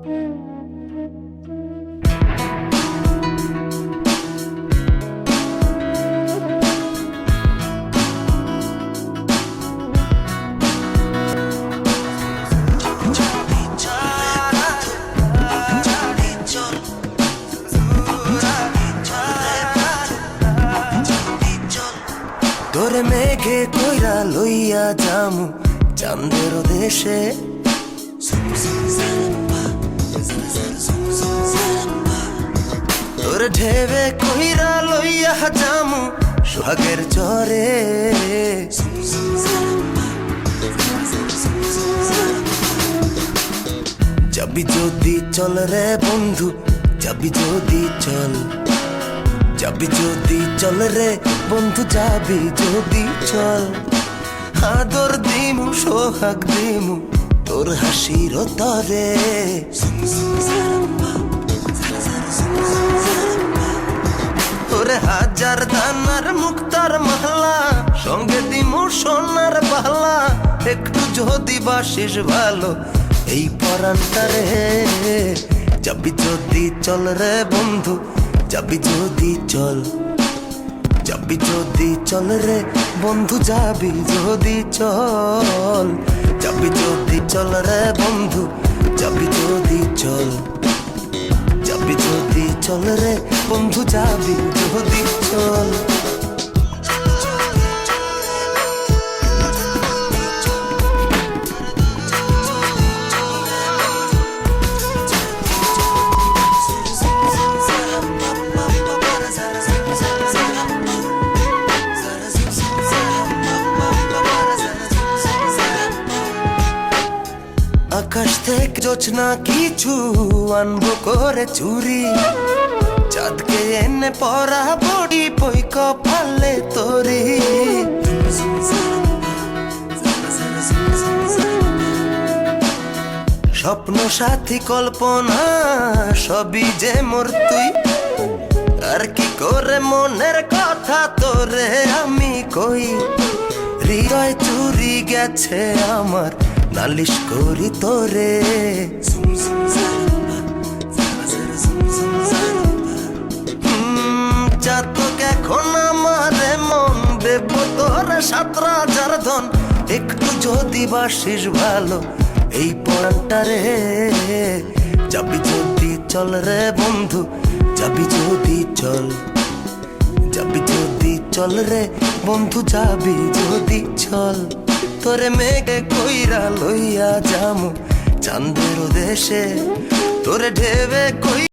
তোরে মেঘে কইরা লইয়া যামু চান্দের দেশে। ঢেবে কইরা লইয়া যামু সোহাগের চরে। যাবি যদি চল রে বন্ধু, যাবি যদি চল। যাবি যদি চল রে বন্ধু, যাবি যদি চল। আদর দিমু, সোহাগ দিমু, তোর হাসির তরে। হাজার দানার মুক্তার মালা সঙ্গে দিমু সোনার বালা একটু যদি বাসিস ভালো, এই পরান্তারে যাবি যদি চল রে বন্ধু, যাবি যদি চল। যাবি যদি চল রে বন্ধু, যাবি যদি চল। যাবি যদি চল রে বন্ধু, যাবি যদি চল। যাবি যদি চল রে বন্ধু যাবি যদি চল আকাশ থেকে জোছনা কিছু আনব করে চুরি। চাঁদকে এনে পরা বড়ি পই কপালে তোরি। স্বপ্ন সাথী কল্পনা, সবই যে মোর তুই। আর কি করে মনের কথা তোরে আমি কই? হৃদয় চুরি গেছে আমার নালিশ করি তোরে। এখন আমার মন দেব তোরে সাত রাজার ধন। একটু যদি বাসিস ভালো এই পরানটারে যাবি যদি চল রে বন্ধু, যাবি যদি চল। যাবি যদি চল রে বন্ধু, যাবি যদি চল। তোরে মেঘে কইরা লইয়া যামু চান্দের দেশে তোরে ঢেবে কই